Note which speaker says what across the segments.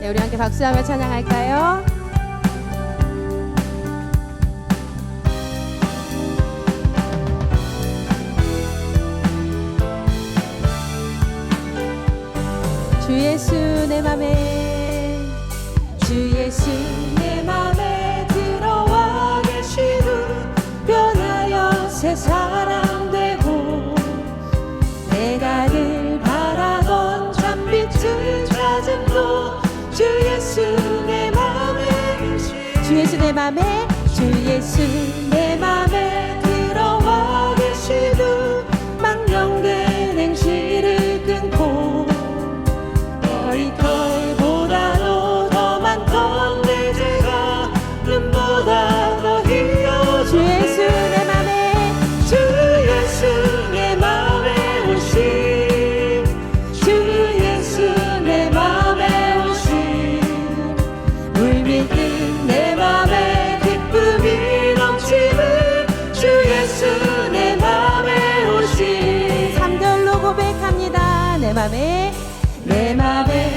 Speaker 1: 네, 우리 함께 박수하며 찬양할까요? 주 예수 내 맘에 주 예수 맘에 주 예수. mabe, de mabe.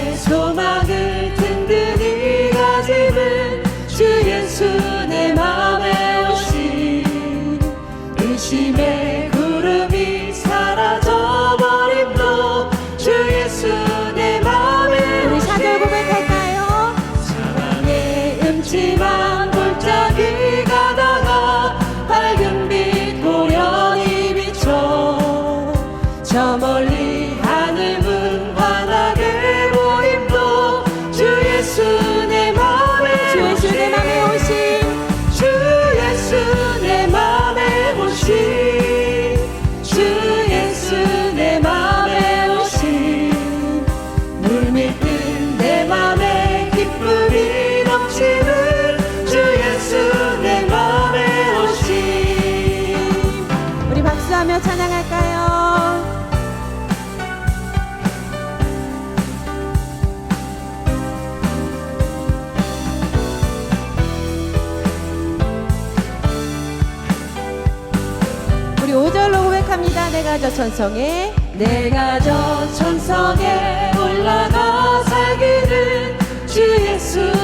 Speaker 1: 내가 저 천성에. 내가 저 천성에 올라가 살기는 주 예수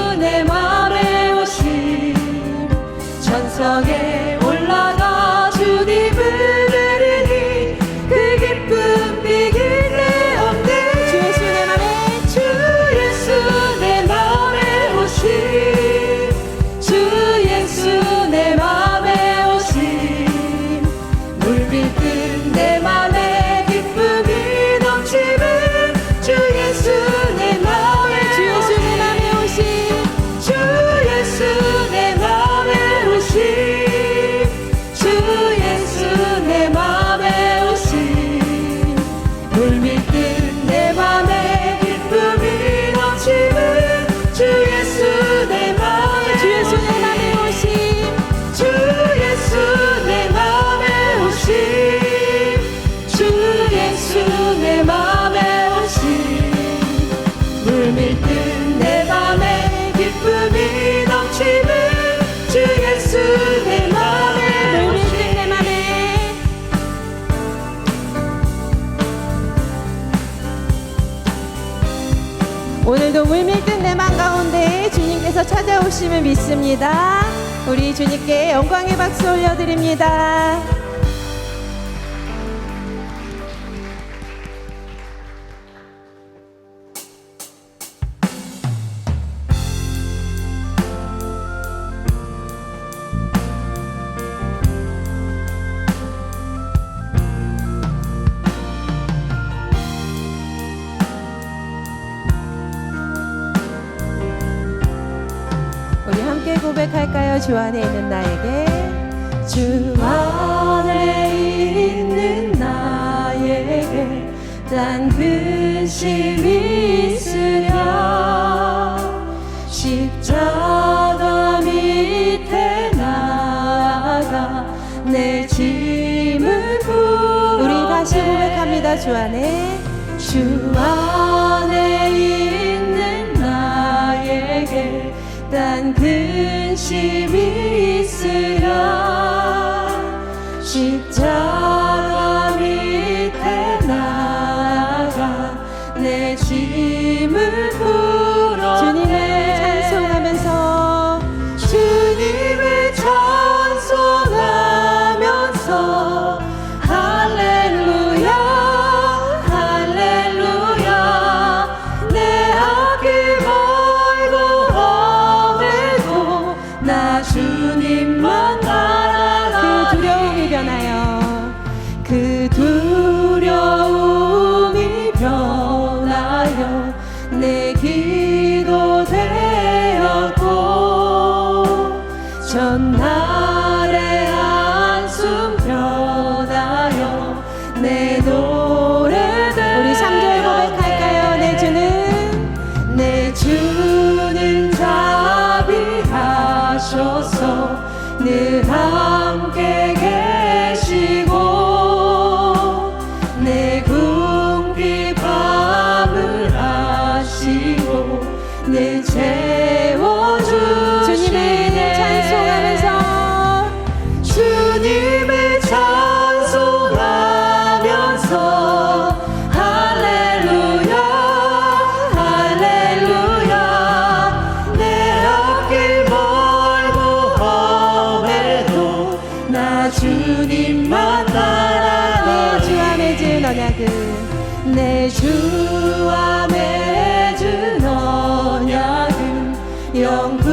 Speaker 1: 계속해서 찾아오심을 믿습니다. 우리 주님께 영광의 박수 올려드립니다. 기억하여 주 안에 있는 나에게. 주 안에 있는 나에게 난 근심이 있으랴. 십자가 밑에 나아가 내 짐을 구 우리 다시 고백합니다 주 안에. 주 안에 딴 근심이 있으라 십자 언약은 내 주와 맺은 언약은 영.